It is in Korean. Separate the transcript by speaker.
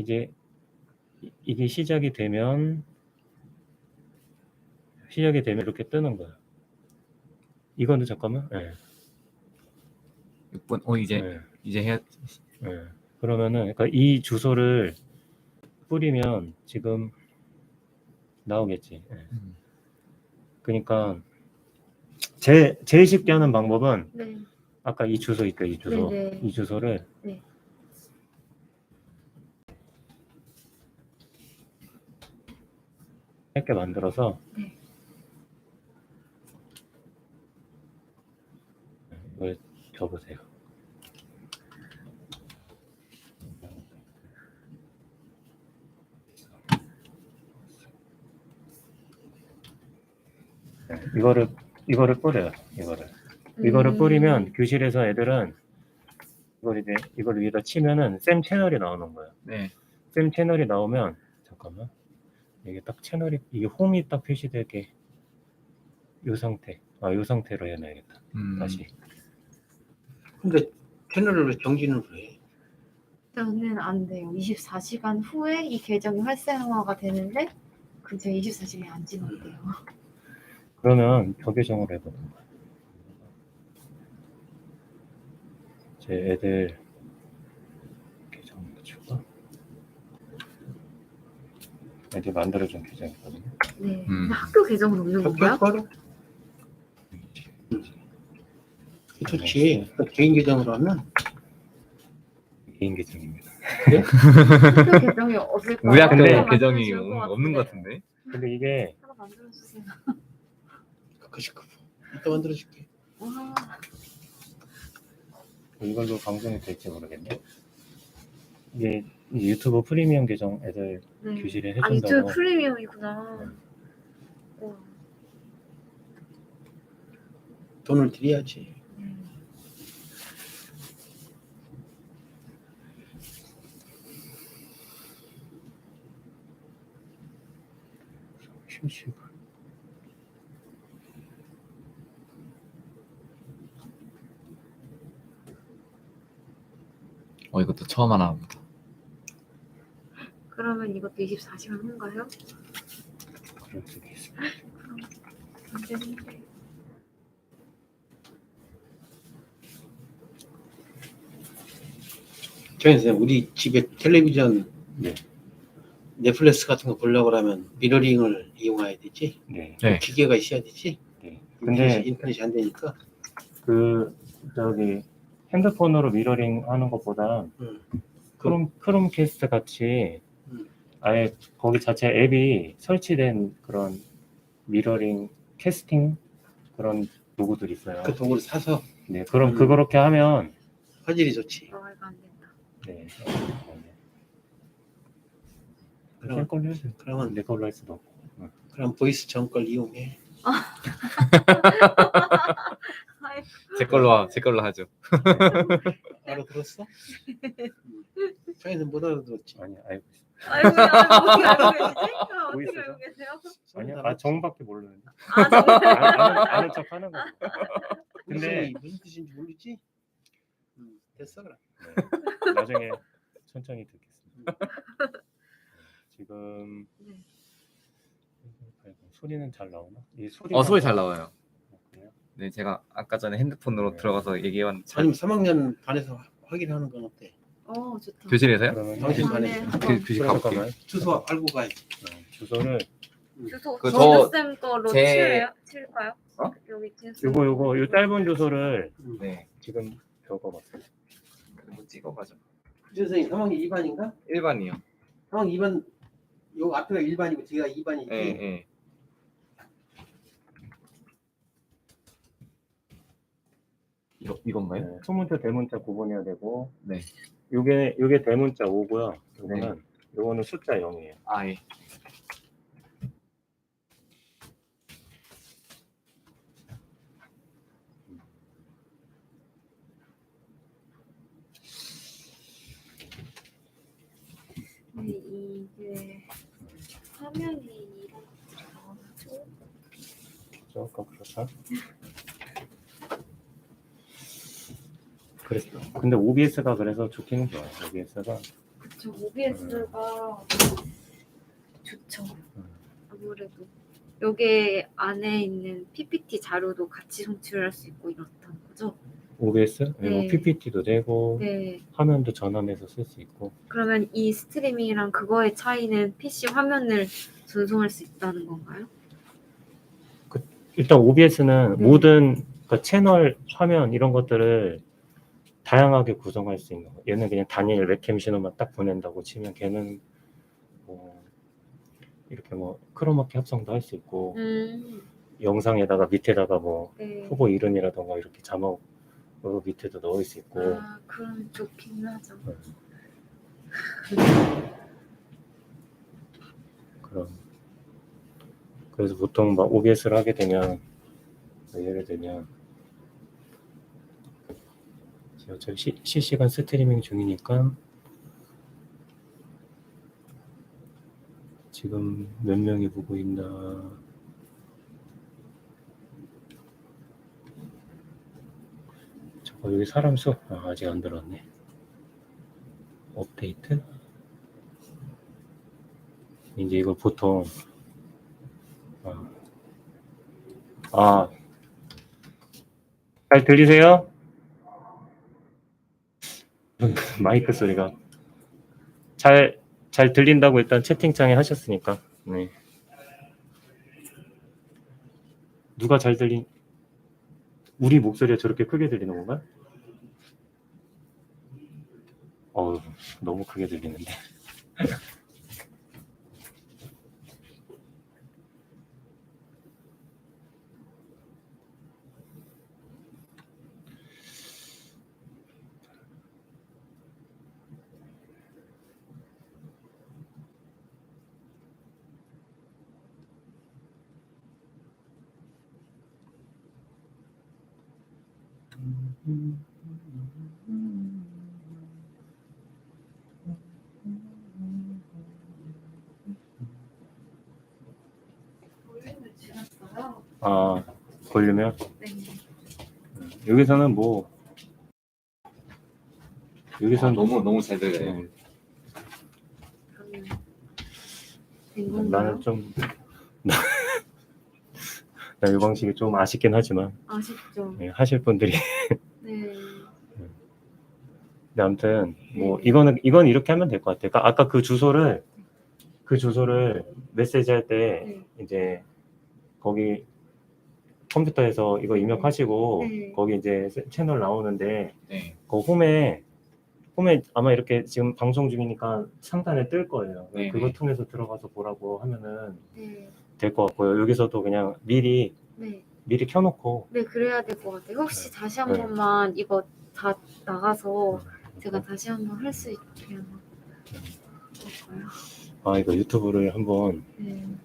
Speaker 1: 이제 이- 이게 시작이 되면 시작이 되면 이렇게 뜨는 거예요. 이거는 잠깐만. 예.
Speaker 2: 6분. 어 이제
Speaker 1: 예.
Speaker 2: 이제 해야
Speaker 1: 예. 그러면은 그러니까 이 주소를 뿌리면 지금 나오겠지. 예.
Speaker 2: 음.
Speaker 1: 그러니까 제 제일 쉽게 하는 방법은
Speaker 3: 네.
Speaker 1: 아까 이 주소 있죠, 이 주소.
Speaker 3: 네 네.
Speaker 1: 이 주소를
Speaker 3: 네.
Speaker 1: 짧게 만들어서
Speaker 3: 네.
Speaker 1: 이걸. 네, 이거를 이거를 뿌려요. 이거를 이거를
Speaker 3: 음.
Speaker 1: 뿌리면 교실에서 애들은 이걸 이제 이걸 위에다 치면은 쌤 채널이 나오는 거예요.
Speaker 2: 네.
Speaker 1: 쌤 채널이 나오면 잠깐만 이게 딱 채널이 이게 홈이 딱 표시되게 이 상태 아이 상태로 해놔야겠다
Speaker 2: 음.
Speaker 1: 다시
Speaker 4: 근데 채널을 왜 정진을 해?
Speaker 3: 저는 안 돼요. 24시간 후에 이 계정이 활성화가 되는데 그제 24시간이 안 지났대요.
Speaker 1: 그러면 저계정으로 해보던가 제 애들 계정 맞출까 애들 만들어준 계정이거든요
Speaker 3: 네.
Speaker 2: 음.
Speaker 3: 학교 계정으로 올린 건가요?
Speaker 4: 학교 거로? 좋지. 그 개인 계정으로 하면
Speaker 1: 개인 계정입니다
Speaker 3: 학교 계정이 없을까요?
Speaker 2: 우리 학교
Speaker 1: 근데-
Speaker 2: 계정이 없는 것
Speaker 3: 같은데.
Speaker 1: 근데 이게
Speaker 3: 하나 만들어주세요.
Speaker 4: 가끔씩 이따 만들어줄게.
Speaker 3: 와,
Speaker 1: 이걸로 방송이 될지 모르겠네 이게 이 유튜브 프리미엄 계정 애들
Speaker 3: 네.
Speaker 1: 교실에
Speaker 3: 아
Speaker 1: 해준다고
Speaker 3: 유튜브 프리미엄이구나. 와,
Speaker 4: 돈을 드려야지.
Speaker 3: 네.
Speaker 1: 휴식
Speaker 2: 어 이것도 처음 하나 봅니다.
Speaker 3: 이것도 24시간 후인가요?
Speaker 1: 그럴 수도 있어
Speaker 3: 안 되는데.
Speaker 4: 저희 선생님, 우리 집에 텔레비전
Speaker 1: 네.
Speaker 4: 넷플릭스 같은 거 보려고 하면 미러링을 이용해야 되지.
Speaker 1: 네.
Speaker 2: 네.
Speaker 4: 기계가 있어야 되지.
Speaker 1: 네.
Speaker 4: 인터넷이,
Speaker 1: 근데
Speaker 4: 인터넷이 안 되니까.
Speaker 1: 그 저기 핸드폰으로 미러링 하는 것보다
Speaker 4: 음.
Speaker 1: 크롬 크롬캐스트 같이
Speaker 4: 음.
Speaker 1: 아예 거기 자체 앱이 설치된 그런 미러링 캐스팅 그런 도구들 있어요.
Speaker 4: 그 도구를 사서
Speaker 1: 네, 그럼
Speaker 4: 음.
Speaker 1: 그렇게 하면
Speaker 4: 화질이 좋지.
Speaker 3: 어, 이거 안 된다.
Speaker 1: 네.
Speaker 4: 그럼-
Speaker 1: 내 걸로 해도
Speaker 4: 그러면
Speaker 1: 내 걸로 할 수도 없고.
Speaker 4: 그럼 보이스 정걸 이용해.
Speaker 3: 아이,
Speaker 2: 제 걸로 하- 제 걸로 하죠.
Speaker 4: 알아들었어? 저희는 못 알아들었지.
Speaker 1: 아니, 알고 있어.
Speaker 3: 아이고, 어떻게 알고 계시지? 어떻게? 알고 계세요?
Speaker 1: 아니야,
Speaker 4: 알았지.
Speaker 1: 아 정밖에 모르는데.
Speaker 3: 아, 정말.
Speaker 1: 아는, 아는, 척 하는 거. 근데-
Speaker 4: 무슨, 무슨 뜻인지 모르지? 음, 됐어 그럼.
Speaker 1: 네. 나중에 천천히 듣겠습니다. 지금
Speaker 3: 네.
Speaker 1: 아이고, 소리는 잘 나오나? 이 소리
Speaker 2: 어 소리 잘 나와요. 네 제가 아까 전에 핸드폰으로
Speaker 1: 네.
Speaker 2: 들어가서 얘기한 잘
Speaker 4: 아니면 3학년 반에서 화- 확인하는 건 어때?
Speaker 3: 어, 좋다.
Speaker 2: 교실에서요?
Speaker 1: 그러면
Speaker 4: 당신
Speaker 3: 아, 네,
Speaker 4: 반에
Speaker 2: 그
Speaker 3: 한번
Speaker 2: 교실 가볼게요.
Speaker 1: 잠깐만.
Speaker 4: 주소 알고 가야
Speaker 1: 어, 주소를
Speaker 3: 주소
Speaker 2: 그
Speaker 3: 저...
Speaker 2: 저-
Speaker 3: 쌤 거로
Speaker 2: 제-
Speaker 3: 칠래요? 칠까요?
Speaker 2: 어?
Speaker 3: 여기 진수.
Speaker 1: 요거 요거 요 짧은 주소를
Speaker 2: 네.
Speaker 1: 지금 적어봤어요.
Speaker 2: 그리고 찍어가죠.
Speaker 4: 선생님 3학년 2반인가?
Speaker 2: 1반이요.
Speaker 4: 3학년 2반 요 앞에가 1반이고 뒤가 2반이지.
Speaker 2: 예 예. 이거 이건가요?
Speaker 1: 네, 소문자 대문자 구분해야 되고
Speaker 2: 네.
Speaker 1: 요게 요게 대문자 5고요. 요거는 요거는 숫자 0이에요.
Speaker 2: 아 예.
Speaker 3: 근데 이게 화면이 이렇게 나와가지고
Speaker 1: 조금 그렇다. 그랬어. 근데 OBS가 그래서 좋기는 좋아요. OBS가
Speaker 3: 저 OBS가 좋죠.
Speaker 1: 음.
Speaker 3: 아무래도 여기 안에 있는 PPT 자료도 같이 송출할 수 있고 이렇다는 거죠.
Speaker 1: OBS? 네. 뭐
Speaker 3: 네.
Speaker 1: PPT도 되고
Speaker 3: 네.
Speaker 1: 화면도 전환해서 쓸 수 있고
Speaker 3: 그러면 이 스트리밍이랑 그거의 차이는 PC 화면을 전송할 수 있다는 건가요?
Speaker 1: 일단 OBS는
Speaker 3: 네.
Speaker 1: 모든 그 채널 화면 이런 것들을 다양하게 구성할 수 있는 거. 얘는 그냥 단일 웹캠 신호만 딱 보낸다고 치면 걔는 뭐 이렇게 뭐 크로마키 합성도 할 수 있고
Speaker 3: 음.
Speaker 1: 영상에다가 밑에다가 뭐
Speaker 3: 네.
Speaker 1: 후보 이름이라던가 이렇게 자막으로 밑에도 넣을 수 있고
Speaker 3: 아, 그럼 좋긴 하죠.
Speaker 1: 그런 그래서 보통 막 OBS를 하게 되면 뭐 예를 들면 지금 어차피 시, 실시간 스트리밍 중이니까. 지금 몇 명이 보고 있나. 저거 여기 사람 수 아, 아직 안 들었네. 업데이트? 이제 이걸 보통 아, 아, 잘 들리세요? 마이크 소리가 잘, 잘 들린다고 일단 채팅창에 하셨으니까 네. 누가 잘 들린 우리 목소리가 저렇게 크게 들리는 건가? 어우 너무 크게 들리는데 아 볼륨이요?
Speaker 3: 네.
Speaker 1: 여기서는 뭐 여기서는
Speaker 2: 너무 너무 잘 들려요.
Speaker 1: 음,
Speaker 3: 된 건가요?
Speaker 1: 나는 좀나이 방식이 좀 아쉽긴 하지만
Speaker 3: 아쉽죠.
Speaker 1: 예, 하실 분들이
Speaker 3: 네.
Speaker 1: 근데 아무튼 뭐
Speaker 3: 네.
Speaker 1: 이거는 이건 이렇게 하면 될 것 같아요. 그러니까 아까 그 주소를 그 주소를 메시지 할 때
Speaker 3: 네.
Speaker 1: 이제 거기 컴퓨터에서 이거 입력하시고
Speaker 3: 네.
Speaker 1: 거기 이제 세- 채널 나오는데
Speaker 2: 네.
Speaker 1: 그 홈에 홈에 아마 이렇게 지금 방송 중이니까 상단에 뜰 거예요.
Speaker 2: 네,
Speaker 1: 그거
Speaker 2: 네.
Speaker 1: 통해서 들어가서 보라고 하면은
Speaker 3: 네.
Speaker 1: 될것 같고요. 여기서도 그냥 미리
Speaker 3: 네.
Speaker 1: 미리 켜놓고
Speaker 3: 네, 그래야 될 것 같아요. 혹시 다시 한
Speaker 1: 네.
Speaker 3: 번만 이거 다 나가서 제가 다시 한번 할 수 있게 하면 될까요?
Speaker 1: 아 이거 유튜브를 한번
Speaker 3: 네.